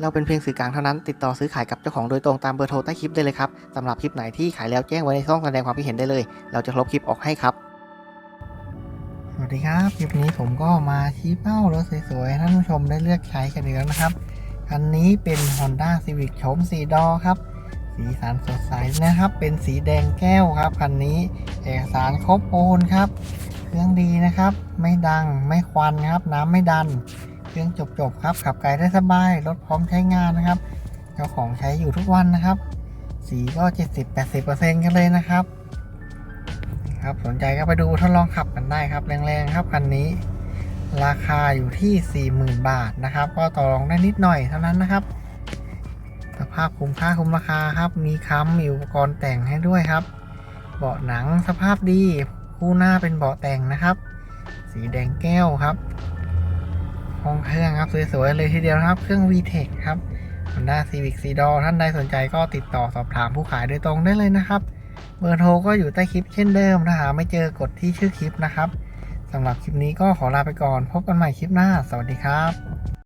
เราเป็นเพียงสื่อกลางเท่านั้น ติดต่อซื้อขายกับเจ้าของโดยตรงตามเบอร์โทรใต้คลิปได้เลยครับสำหรับคลิปไหนที่ขายแล้วแจ้งไว้ในช่องแสดงความคิดเห็นได้เลย เราจะลบคลิปออกให้ครับ สวัสดีครับ คลิปนี้ผมก็มาชี้เป้ารถสวยๆให้ท่านผู้ชมได้เลือกใช้กันอีกแล้วนะครับคันนี้เป็น Honda Civic โฉมสีดอครับ สีสันสดใสนะครับ เป็นสีแดงแก้วครับคันนี้เอกสารครบโอนครับ เครื่องดีนะครับ ไม่ดังไม่ควันครับ น้ำไม่ดัน เครื่องจบๆครับ ขับไกลได้สบาย รถพร้อมใช้งานนะครับ เจ้าของใช้อยู่ทุกวันนะครับ สีก็ 70-80%กันเลยนะครับ ครับสนใจก็ไปดูทดลองขับกันได้ครับ แรงๆครับคันนี้ ราคาอยู่ที่ 40,000 บาทนะครับ ก็ต่อรองได้นิดหน่อยเท่านั้นนะครับ สภาพคุ้มค่าคุ้มราคาครับ มีค้ำมีอุปกรณ์แต่งให้ด้วยครับ เบาะหนังสภาพดีคู่หน้าเป็นเบาะแต่งนะครับ สีแดงแก้วครับ องเครื่องครับสวยๆเลยทีเดียวครับ เครื่อง VTEC ครับ Honda Civic ซีดอท่านใดสนใจก็ติดต่อสอบถามผู้ขายโดยตรงได้เลยนะครับ เบอร์โทรก็อยู่ใต้คลิปเช่นเดิมถ้าหาไม่เจอกดที่ชื่อคลิปนะครับสำหรับคลิปนี้ก็ขอลาไปก่อน พบกันใหม่คลิปหน้า สวัสดีครับ